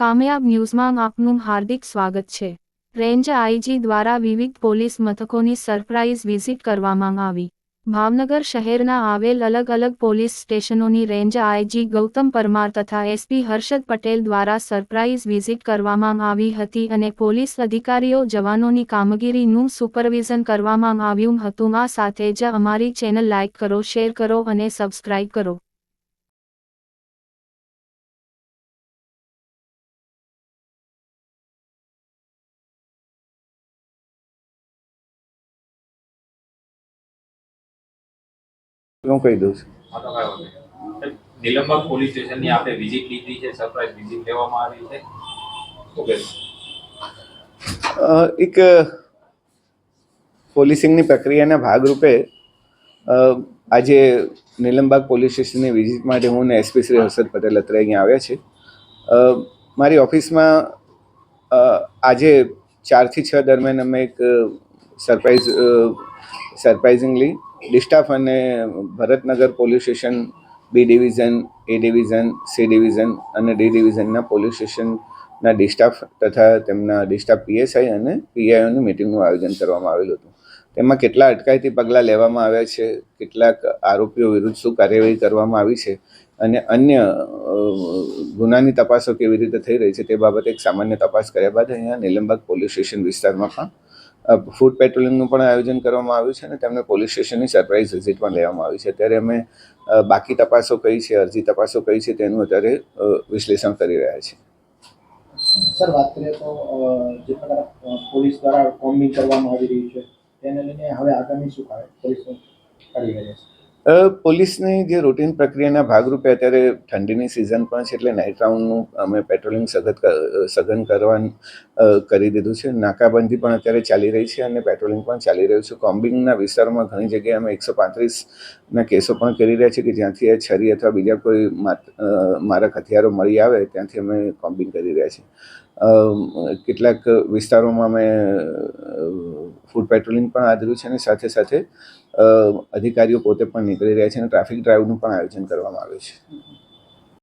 કામયાબ ન્યૂઝમાં આપનું હાર્દિક સ્વાગત છે. રેન્જ આઈજી દ્વારા વિવિધ પોલીસ મથકોની સરપ્રાઇઝ વિઝિટ કરવામાં આવી. ભાવનગર શહેરના આવેલ અલગ અલગ પોલીસ સ્ટેશનોની રેન્જ આઈજી ગૌતમ પરમાર તથા એસપી હર્ષદ પટેલ દ્વારા સરપ્રાઇઝ વિઝિટ કરવામાં આવી હતી અને પોલીસ અધિકારીઓ જવાનોની કામગીરીનું સુપરવિઝન કરવામાં આવ્યું હતું. આ સાથે જ અમારી ચેનલ લાઇક કરો, શેર કરો અને સબસ્ક્રાઇબ કરો. હું કહી દઉં છું. નિલંબક પોલીસ સ્ટેશનની આપણે વિઝિટ લીધી છે સરપ્રાઇઝ વિઝિટ લેવામાં આવી છે. ઓકે એક પોલીસિંગની પ્રક્રિયાના ભાગરૂપે આજે નિલમબાગ પોલીસ સ્ટેશનની વિઝિટ માટે હું ને એસપી શ્રી હર્ષદ પટેલ અત્રે અહીંયા આવ્યા છે મારી ઓફિસમાં આજે ચારથી છ દરમિયાન અમે એક સરપ્રાઇઝ સરપ્રાઇઝિંગલી ડિસ્ટાફ અને Bharatnagar police station, B division, A division, C division અને ડી ડિવિઝનના પોલીસ સ્ટેશનના ડિસ્ટાફ તથા તેમના ડિસ્ટાફ પીએસઆઈ અને પીઆઈઓની મિટિંગનું આયોજન કરવામાં આવેલું હતું. તેમાં કેટલા અટકાયતી પગલાં લેવામાં આવ્યા છે, કેટલાક આરોપીઓ વિરુદ્ધ શું કાર્યવાહી કરવામાં આવી છે અને અન્ય ગુનાની તપાસો કેવી રીતે થઈ રહી છે તે બાબતે એક સામાન્ય તપાસ કર્યા બાદ અહીંયા નિલંબક પોલીસ સ્ટેશન વિસ્તારમાં પણ ફૂડ પેટ્રોલિંગનું પણ આયોજન કરવામાં આવ્યું છે અને તેમને પોલીસ સ્ટેશનની સરપ્રાઇઝ વિઝિટ પણ લેવામાં આવી છે. અત્યારે અમે બાકી તપાસો કઈ છે, અરજી તપાસો કઈ છે તેનું અત્યારે વિશ્લેષણ કરી રહ્યા છીએ. સર, વાત કરીએ તો જે પોલીસ દ્વારા કોમ્બિંગ કરવામાં આવી રહ્યું છે, તેને લઈને હવે આગામી શું કાર્ય પોલીસ કાર્યવાહી પોલીસની જે રૂટીન પ્રક્રિયાના ભાગરૂપે અત્યારે ઠંડીની સિઝન પણ છે એટલે નાઇટ રાઉન્ડનું અમે પેટ્રોલિંગ સઘન સઘન કરવાનું કરી દીધું છે. નાકાબંધી પણ અત્યારે ચાલી રહી છે અને પેટ્રોલિંગ પણ ચાલી રહ્યું છે. કોમ્બિંગના વિસ્તારોમાં ઘણી જગ્યાએ અમે એકસો પાંત્રીસના કેસો પણ કરી રહ્યા છીએ કે જ્યાંથી એ છરી અથવા બીજા કોઈ મારક હથિયારો મળી આવે ત્યાંથી અમે કોમ્બિંગ કરી રહ્યા છીએ. કેટલાક વિસ્તારોમાં અમે ફૂડ પેટ્રોલિંગ પણ આદર્યું છે અને સાથે સાથે અધિકારીઓ પોતે પણ નીકળી રહ્યા છે અને ટ્રાફિક ડ્રાઈવનું પણ આયોજન કરવામાં આવ્યું છે.